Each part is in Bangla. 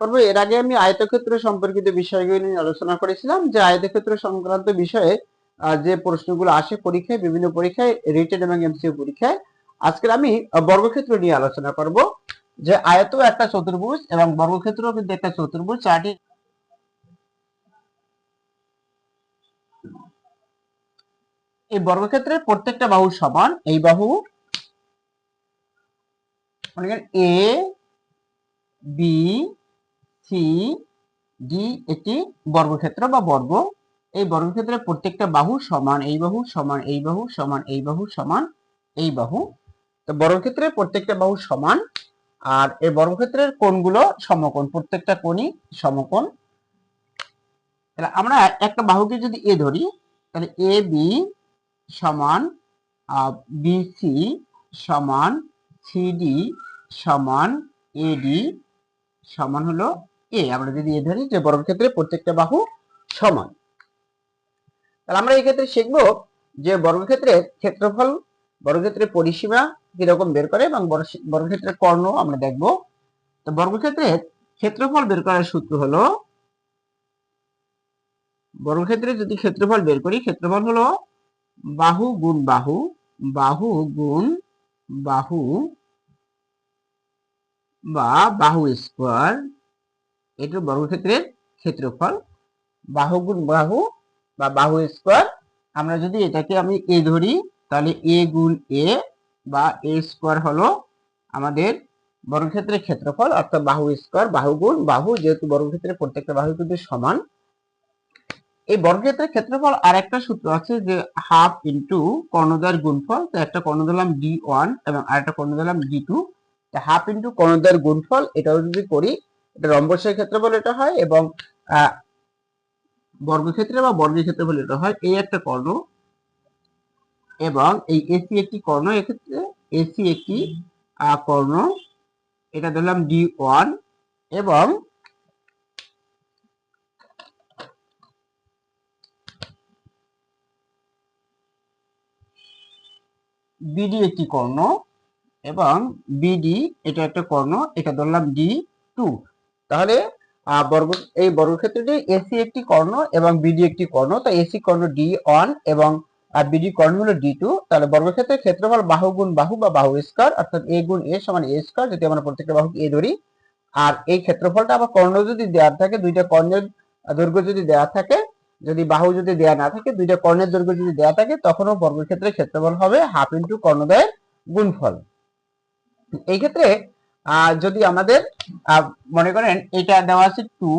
করব। এর আগে আমি আয়তক্ষেত্র সম্পর্কিত বিষয়গুলো নিয়ে আলোচনা করেছিলাম। যে আয়তক্ষেত্র সংক্রান্ত বিষয়ে যে প্রশ্নগুলো আসে পরীক্ষায়, বিভিন্ন পরীক্ষায় রিটেন এবং এমসিউ পরীক্ষায় আজকে আমি বর্গক্ষেত্র নিয়ে আলোচনা করব। যে আয়ত একটা চতুর্ভুজ এবং বর্গক্ষেত্র কিন্তু একটা চতুর্ভুজ। চারটি এই বর্গক্ষেত্রের প্রত্যেকটা বাহু সমান। এই বাহু এ বি সি ডি একটি বর্গক্ষেত্র বা বর্গ। এই বর্গক্ষেত্রের প্রত্যেকটা বাহু সমান এই বাহু সমান এই বাহু সমান এই বাহু সমান এই বাহু। তো বর্গক্ষেত্রের প্রত্যেকটা বাহু সমান আর এই বর্গক্ষেত্রের কোণগুলো সমকোণ, প্রত্যেকটা কোণই সমকোণ। তাহলে আমরা একটা বাহুকে যদি এ ধরি, তাহলে এ বি সমান বিসি সমান সিডি সমান এডি সমান হলো এ, আমরা যদি এ ধরি যে বর্গক্ষেত্রে প্রত্যেকটা বাহু সমান। তাহলে আমরা এই ক্ষেত্রে শিখব যে বর্গক্ষেত্রের ক্ষেত্রফল বর্গক্ষেত্রের পরিসীমা কীরকম বের করে এবং বর্গ- বর্গক্ষেত্রের কর্ণ আমরা দেখব। তো বর্গক্ষেত্রের ক্ষেত্রফল বের করার সূত্র হলো বর্গক্ষেত্রে যদি ক্ষেত্রফল বের করি, ক্ষেত্রফল হলো বাহু গুণ বাহু বাহু গুণ বাহু বা বাহু স্কোয়ার এটা বর্গক্ষেত্রের ক্ষেত্রফল বাহু গুণ বাহু বা বাহু স্কোয়ার। আমরা যদি এটাকে আমি এ ধরি, তাহলে এ গুণ এ বা এ স্কোয়ার হলো আমাদের বর্গক্ষেত্রের ক্ষেত্রফল, অর্থাৎ বাহু স্কোয়ার, বাহু গুণ বাহু, যেহেতু বর্গক্ষেত্রের প্রত্যেকটা বাহু কিন্তু সমান। এই বর্গক্ষেত্রের ক্ষেত্রফল আর একটা সূত্র আছে যে হাফ ইন্টু কর্ণদ্বয়ের গুণফল, তো একটা কর্ণ দিলাম ডি ওয়ান এবং আরেকটা কর্ণ দিলাম ডি টু। হাফ ইন্টু কর্ণদ্বয়ের গুণফল, এটাও যদি করি এটা রম্বসের ক্ষেত্রফল এটা হয় এবং বর্গক্ষেত্রে বা বর্গের ক্ষেত্রফল এটা হয়। এই একটা কর্ণ এবং এই এসি একটি কর্ণ, এক্ষেত্রে এসি একটি কর্ণ। এটা ধরলাম ডি ওয়ান এবং বিডি একটি কর্ণ এবং বিডি এটা একটা কর্ণ, এটা ধরলাম ডি টু। তাহলে বর্গ, এই বর্গক্ষেত্রটি এসি একটি কর্ণ এবং বিডি একটি কর্ণ। তো এসি কর্ণ ডি ওয়ান এবং বিডি কর্ণ হলো ডি টু তাহলে বর্গক্ষেত্রের ক্ষেত্রফল বাহু গুণ বাহু বা বাহু স্কয়ার, অর্থাৎ এ গুণ এ সমান এ স্কয়ার, যদি আমরা প্রত্যেকটা বাহুকে এ ধরি। আর এই ক্ষেত্রফলটা আবার কর্ণ যদি দেওয়া থাকে, দুইটা কর্ণের দৈর্ঘ্য যদি দেওয়া থাকে, যদি বাহু যদি দেওয়া না থাকে, দুইটা কর্ণের দৈর্ঘ্য যদি দেওয়া থাকে, তখনও বর্গক্ষেত্রের ক্ষেত্রফল হবে হাফ ইন্টু কর্ণদ্বয়ের গুণফল। এই ক্ষেত্রে যদি আমাদের মনে করেন এটা দেওয়া আছে টু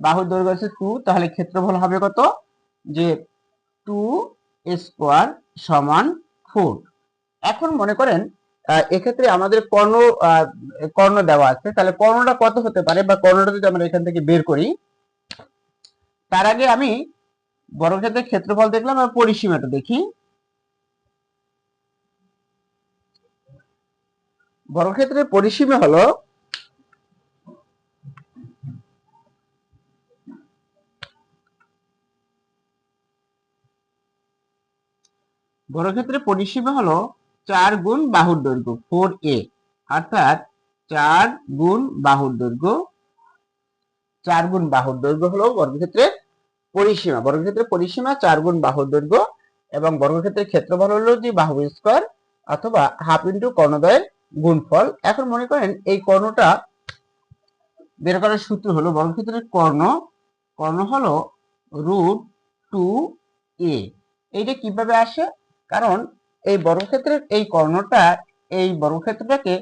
বাহুর দৈর্ঘ্য আছে টু তাহলে ক্ষেত্রফল হবে কত? যে টু স্কোয়ার সমান ফোর এখন মনে করেন এক্ষেত্রে আমাদের কর্ণ কর্ণ দেওয়া আছে। তাহলে কর্ণটা কত হতে পারে বা কর্ণটা যদি আমরা এখান থেকে বের করি, তার আগে আমি বর্গক্ষেত্রের ক্ষেত্রফল দেখলাম আর পরিসীমাটা দেখি। বর্গক্ষেত্রের পরিসীমা হলো বর্গক্ষেত্রের পরিসীমা হলো চার গুণ বাহুর দৈর্ঘ্য ফোর এ অর্থাৎ চার গুণ বাহুর দৈর্ঘ্য, চার গুণ বাহুর দৈর্ঘ্য হলো বর্গক্ষেত্রের পরিসীমা। বর্গক্ষেত্রের পরিসীমা চার গুণ বাহুর দৈর্ঘ্য এবং বর্গক্ষেত্রের ক্ষেত্রফল হলো যে বাহু স্কোয়ার অথবা হাফ ইন্টু কর্ণদ্বয়ের গুণফল। এখন মনে করেন এই কর্ণটা বের করার সূত্র হলো বর্গক্ষেত্রের কর্ণ কর্ণ হলো রুট টু এ এইটা কীভাবে আসে? কারণ এই বর্গক্ষেত্রের এই কর্ণটা এই বর্গক্ষেত্রটাকে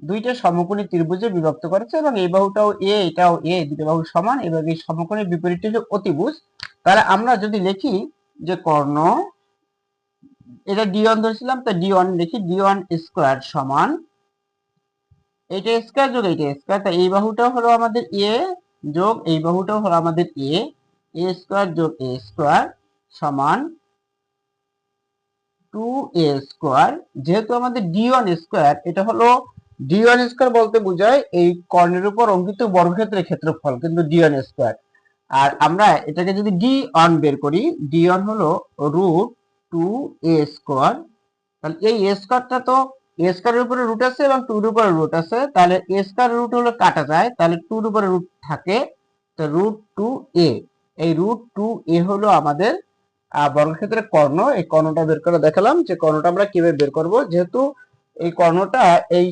দুইটা সমকোণী ত্রিভুজে বিভক্ত করেছে এবং এই বাহুটাও এ এটাও এ দুটো বাহু সমান এবং এই সমকোণের বিপরীতটি হলো অতিভুজ। তাহলে আমরা যদি লিখি যে কর্ণ এটা ডি ওয়ান ধরেছিলাম, তো ডি ওয়ান লিখি ডি ওয়ান স্কোয়ার সমান এইটা স্কোয়ার যোগ এইটা স্কোয়ার তা এই বাহুটাও হলো আমাদের এ যোগ এই বাহুটাও হলো আমাদের এ এ স্কোয়ার যোগ এ স্কোয়ার সমান টু এ স্কোয়ার যেহেতু আমাদের ডি ওয়ান স্কোয়ার এটা হলো ডি ওয়ান স্কোয়ার বলতে বোঝায় এই কর্ণের উপর অঙ্কিত বর্গক্ষেত্রের ক্ষেত্রফল, কিন্তু ডি ওয়ান স্কোয়ার আর আমরা এটাকে যদি ডি ওয়ান বের করি ডি ওয়ান হলো রুট টু এ স্কোয়ার তাহলে এই স্কোয়ারটা তো এ স্কোয়ারের উপরে রুট আছে এবং টুর উপরে রুট আছে, তাহলে এ স্কোয়ার রুট হলো কাটা যায়, তাহলে টুর উপরে রুট থাকে, তো রুট টু এ এই রুট টু এ হলো আমাদের বর্গক্ষেত্রের কর্ণ, এই কর্ণটা বের করে দেখালাম, যে কর্ণটা আমরা কীভাবে বের করব, যেহেতু এই কর্ণটা এই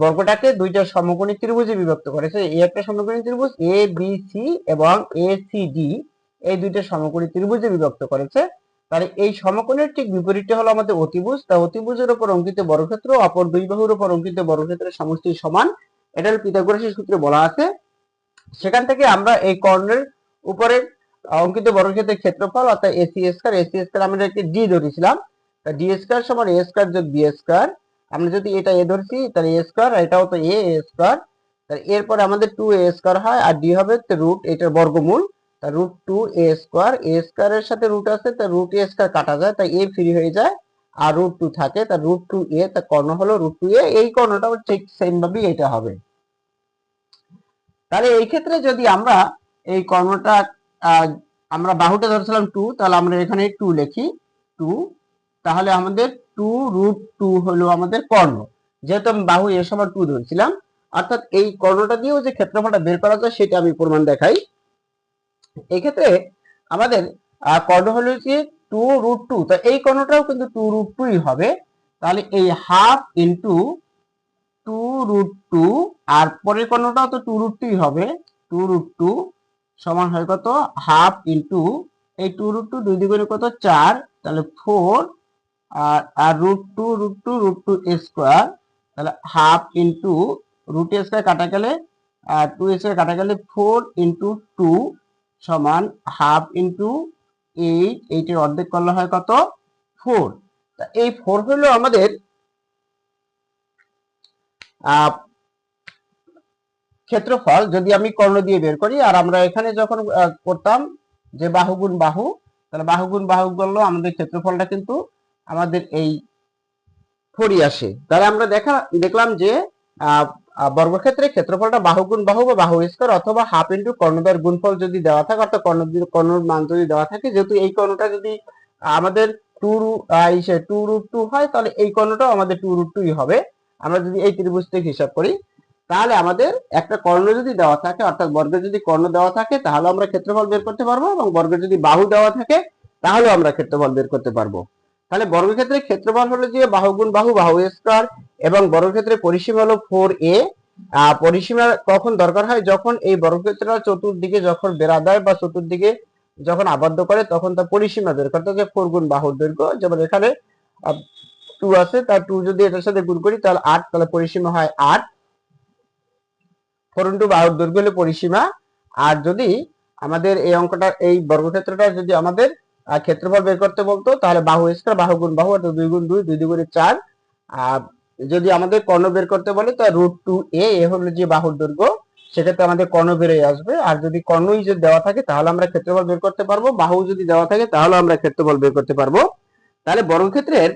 বর্গটাকে দুইটা সমকোণী ত্রিভুজে বিভক্ত করেছে এই একটা সমকোণী ত্রিভুজ এ বি সি এবং এ সি ডি এই দুইটা সমকোণী ত্রিভুজে বিভক্ত করেছে তাহলে এই সমকোণের ঠিক বিপরীতটা হলো আমাদের অতিভুজ। তা অতিভুজের উপর অঙ্কিত বর্গক্ষেত্র, অপর দুই বাহুর উপর অঙ্কিত বর্গক্ষেত্রের সমষ্টি সমান। এটা পিথাগোরাসের সূত্রে বলা আছে। সেখান থেকে আমরা এই কর্ণের উপরে অঙ্কিত বর্গক্ষেত্রের ক্ষেত্রফল, অর্থাৎ এসি স্কয়ার এসি স্কয়ার আমরা একটি ডি ধরেছিলাম। তা ডি স্কয়ার সমান এ স্কয়ার যোগ বি স্কয়ার আমরা যদি এটা এ ধরছি, তাহলে এ স্কয়ার এটাও তো এ এ স্কয়ার তাহলে এরপরে আমাদের টু এ স্কয়ার হয়, আর ডি হবে রুট এটার বর্গমূল। তা root two A square A square এর সাথে রুট আছে, তা রুট এ স্কোয়ার কাটা যায়, তাই এ ফ্রি হয়ে যায়, আর রুট টু থাকে, তা রুট টু এ তা কর্ণ হলো রুট টু এ এই কর্ণটাও ঠিক সেম ভাবেই এটা হবে। তাহলে এই ক্ষেত্রে যদি আমরা এই কর্ণটা আমরা বাহুটা ধরেছিলাম টু তাহলে আমরা এখানে টু লিখি টু তাহলে আমাদের টু রুট টু হলো আমাদের কর্ণ। যেহেতু আমি বাহু এর সমান টু ধরেছিলাম, অর্থাৎ এই কর্ণটা দিয়েও যে ক্ষেত্রফলটা বের করা যায়, সেটা আমি প্রমাণ দেখাই। এক্ষেত্রে আমাদের কর্ণ হলো যে টু রুট টু তো এই কর্ণটাও কিন্তু টু রুট টুই হবে। তাহলে এই half into two root two আর পরের কর্ণটাও তো টু রুট টুই হবে। টু রুট টু সমান হয় কত? হাফ ইন্টু এই টু রুট টু দুই দ্বিগুণে কত? চার। তাহলে ফোর আর আর root two root two root two square তাহলে হাফ ইন্টু রুট স্কোয়ার কাটা গেলে আর টু স্কোয়ার কাটা গেলে ফোর ইন্টু টু সমান হাফ ইন্টু এইট এইটের অর্ধেক করলে হয় কত? ফোর এই ফোর হলো আমাদের ক্ষেত্রফল যদি আমি কর্ণ দিয়ে বের করি, আর আমরা এখানে যখন করতাম যে বাহু গুণ বাহু, তাহলে বাহু গুণ বাহু করল আমাদের ক্ষেত্রফলটা কিন্তু আমাদের এই ফোরই আসে। তাহলে আমরা দেখা, দেখলাম যে বর্গক্ষেত্রে ক্ষেত্রফলটা বাহু গুণ বাহু বা বাহু স্কোয়ার অথবা হাফ ইন্টু কর্ণদ্বয়ের গুণফল যদি দেওয়া থাকে, অর্থাৎ কর্ণ, কর্ণর মান যদি দেওয়া থাকে, যেহেতু এই কর্ণটা যদি আমাদের টু টু রুট টু হয়, তাহলে এই কর্ণটাও আমাদের টু রুট টুই হবে। আমরা যদি এই ত্রিভুজ থেকে হিসাব করি, তাহলে আমাদের একটা কর্ণ যদি দেওয়া থাকে, অর্থাৎ বর্গের যদি কর্ণ দেওয়া থাকে, তাহলে আমরা ক্ষেত্রফল বের করতে পারব এবং বর্গের যদি বাহু দেওয়া থাকে তাহলে আমরা ক্ষেত্রফল বের করতে পারব। তাহলে বর্গক্ষেত্রে ক্ষেত্রফল হলো যে বাহু গুণ বাহু বাহু স্কোয়ার এবং বর্গক্ষেত্রে পরিসীমা হলো ফোর এ পরিসীমা কখন দরকার হয়? যখন এই বর্গক্ষেত্রটা চতুর্দিকে যখন বেড়া দেয় বা চতুর্দিকে যখন আবদ্ধ করে, তখন তার পরিসীমা বের করতে হবে ফোর গুণ বাহুর দৈর্ঘ্য, যেমন এখানে টু আছে তার টু যদি এটার সাথে গুণ করি, তাহলে আট, তাহলে পরিসীমা হয় আট। ফোর ইন্টু বাহুর দৈর্ঘ্য হলে পরিসীমা। আর যদি আমাদের এই অঙ্কটা, এই বর্গক্ষেত্রটা যদি আমাদের ক্ষেত্রফল বের করতে বলতো, তাহলে বাহু স্কয়ার বাহু গুণ বাহু, অর্থাৎ দুই গুণ দুই দুই দুগুণে চার। আর যদি আমাদের কর্ণ বের করতে বলে তো রুট টু এ এ হলো যে বাহুর দৈর্ঘ্য, সেক্ষেত্রে আমাদের কর্ণ বেরোয় আসবে। আর যদি কর্ণই যদি দেওয়া থাকে, তাহলে আমরা ক্ষেত্রফল বের করতে পারব। বাহু যদি দেওয়া থাকে, তাহলে আমরা ক্ষেত্রফল বের করতে পারব। তাহলে বর্গক্ষেত্রের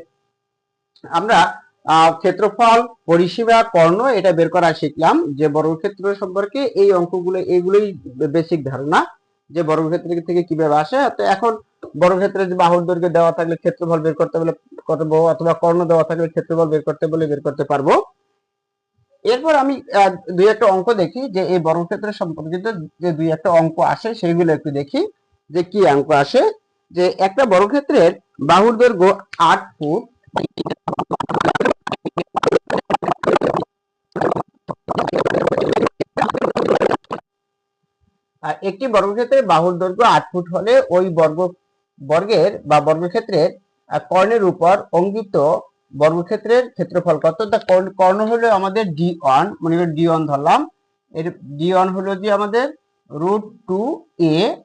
আমরা ক্ষেত্রফল, পরিসীমা, কর্ণ, এটা বের করা শিখলাম যে বর্গক্ষেত্র সম্পর্কে এই অঙ্কগুলো এইগুলোই বেসিক ধারণা যে বর্গক্ষেত্র থেকে কীভাবে আসে। তো এখন বর্গক্ষেত্রে যে বাহুর দৈর্ঘ্য দেওয়া থাকলে ক্ষেত্রফল বের করতে বলে করব অথবা কর্ণ দেওয়া থাকলে ক্ষেত্রফল বের করতে বলে বের করতে পারব। এরপর আমি দুই একটা অঙ্ক দেখি, যে এই বর্গক্ষেত্রের সম্পর্কিত যে দুই একটা অঙ্ক আসে সেইগুলো একটু দেখি, যে কি অঙ্ক আসে, যে একটা বর্গক্ষেত্রের বাহুর দৈর্ঘ্য আট ফুট একটি বর্গক্ষেত্রের বাহুর দৈর্ঘ্য আট ফুট হলে ওই বর্গ বর্গের বা বর্গক্ষেত্রের কর্ণের উপর অঙ্কিত বর্গক্ষেত্রের ক্ষেত্রফল কত? তা কর্ণ- হলো আমাদের ডি ওয়ান মনে করি ডি ওয়ান ধরলাম। এর ডি ওয়ান হলো যে আমাদের রুট টু এ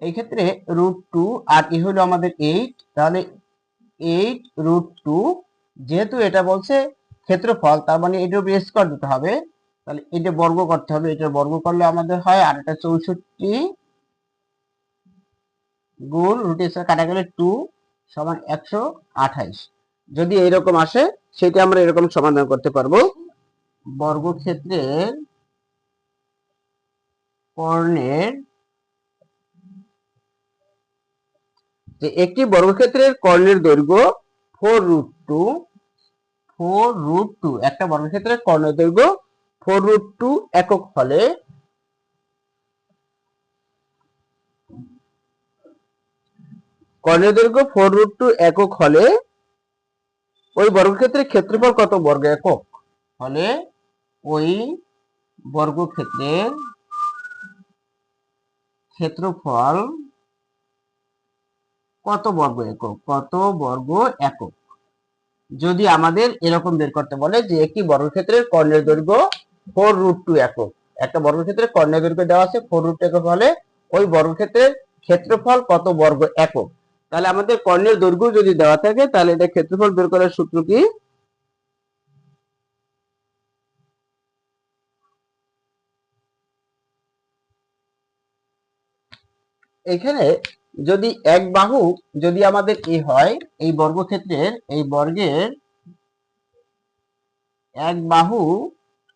এই ক্ষেত্রে রুট টু আর এ হলো আমাদের এইট তাহলে এইট রুট টু যেহেতু এটা বলছে ক্ষেত্রফল, তার মানে এটার উপর স্কোয়ার দিতে হবে। তাহলে এটা বর্গ করতে হবে, এটা বর্গ করলে আমাদের হয়, আর এটা চৌষট্টি গুণ রুট স্কোয়ার কাটা গেলে টু সমান একশো আঠাইশ। যদি এইরকম আসে, সেটা আমরা এরকম সমাধান করতে পারব। বর্গক্ষেত্রের কর্ণের যে একটি বর্গক্ষেত্রের কর্ণের দৈর্ঘ্য four root two four root two একটা বর্গক্ষেত্রের কর্ণের দৈর্ঘ্য ফোর রুট টু একক হলে কর্ণের দৈর্ঘ্য ফোর রুট টু একক হলে ওই বর্গক্ষেত্রের ক্ষেত্রফল কত? বর্গ একক। হলে ওই বর্গক্ষেত্রের ক্ষেত্রফল কত বর্গ একক? কত বর্গ একক? যদি আমাদের এরকম বের করতে বলে যে একটি বর্গক্ষেত্রের কর্ণের দৈর্ঘ্য ফোর রুট টু একক। একটা বর্গক্ষেত্রের কর্ণের দৈর্ঘ্য দেওয়া আছে ফোর রুট একক হলে ওই বর্গক্ষেত্রের ক্ষেত্রফল কত বর্গ একক? তাহলে আমাদের কর্ণের দৈর্ঘ্য যদি দেওয়া থাকে, তাহলে এটা ক্ষেত্রফল বের করার সূত্র কি? এখানে যদি এক বাহু যদি আমাদের এ হয়, এই বর্গক্ষেত্রের, এই বর্গের এক বাহু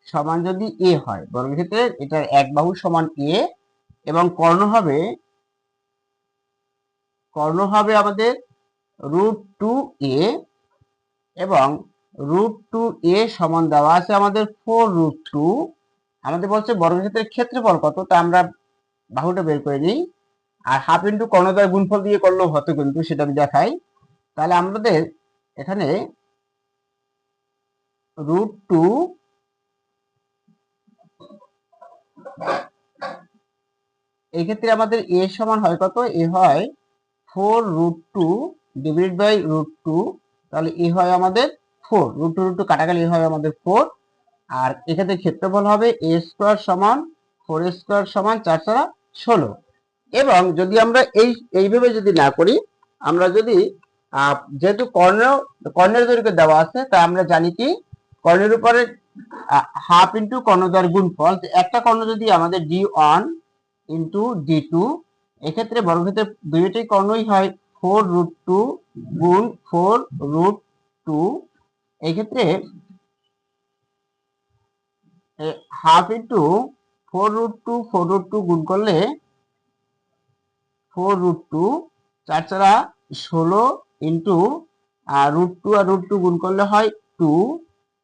সমান যদি এ হয়, বর্গক্ষেত্রের, এটার এক বাহু সমান এ এবং কর্ণ হবে কর্ণ হবে আমাদের রুট টু এ এবং রুট টু এ সমান দেওয়া আছে আমাদের ফোর রুট টু। আমাদের বলছে বর্গক্ষেত্রের ক্ষেত্রফল কত? তা আমরা বাহুটা বের করে নিই। আর হাফ ইন্টু কর্ণদ্বয় গুণফল দিয়ে করলেও হতো কিন্তু, সেটা আমি দেখাই। তাহলে আমাদের এখানে রুট টু এই ক্ষেত্রে আমাদের এ সমান হয় কত? এ হয় four root two divide by root two, তাহলে এ হয় আমাদের four. Root two root two A হয় আমাদের ফোর। আর এক্ষেত্রে ক্ষেত্রফল হবে এ স্কোয়ার সমান ফোর স্কোয়ার সমান চার চারা ষোলো। এবং যদি আমরা এই, এইভাবে যদি না করি, আমরা যদি যেহেতু কর্ণ কর্ণের দৈর্ঘ্য দেওয়া আছে, তা আমরা জানি কি? কর্ণের উপরে হাফ ইন্টু কর্ণদ্বার গুণফল। একটা কর্ণ যদি আমাদের D one into D two এক্ষেত্রে বর্গক্ষেত্রে দুইটাই কর্ণই হয় ফোর রুট টু গুণ ফোর রুট টু এক্ষেত্রে half into four root two four root two গুণ করলে ফোর রুট টু চার চারা ষোলো ইন্টু আর রুট টু আর রুট টু গুণ করলে হয় টু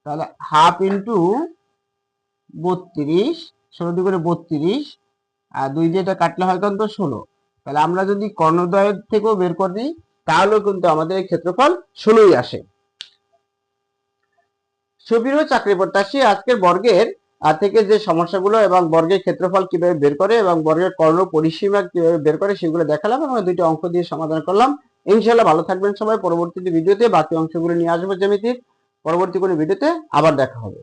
তাহলে হাফ ইন্টু বত্রিশ, ষোলো দুই করে বত্রিশ, আর দুই দিয়ে এটা কাটলে হয় কিন্তু ষোলো। তাহলে আমরা যদি কর্ণদ্বয়ের থেকেও বের করে দিই তাহলেও কিন্তু আমাদের এই ক্ষেত্রফল ষোলোই আসে। সুপ্রিয় চাকরি প্রত্যাশী আজকের বর্গের থেকে যে সমস্যাগুলো এবং বর্গের ক্ষেত্রফল কীভাবে বের করে এবং বর্গের কর্ণ পরিসীমা কীভাবে বের করে সেগুলো দেখালাম এবং দুইটি অঙ্ক দিয়ে সমাধান করলাম। ইনশাল্লাহ ভালো থাকবেন সবাই। পরবর্তী ভিডিওতে বাকি অংশগুলো নিয়ে আসব জ্যামিতির। পরবর্তী কোনো ভিডিওতে আবার দেখা হবে।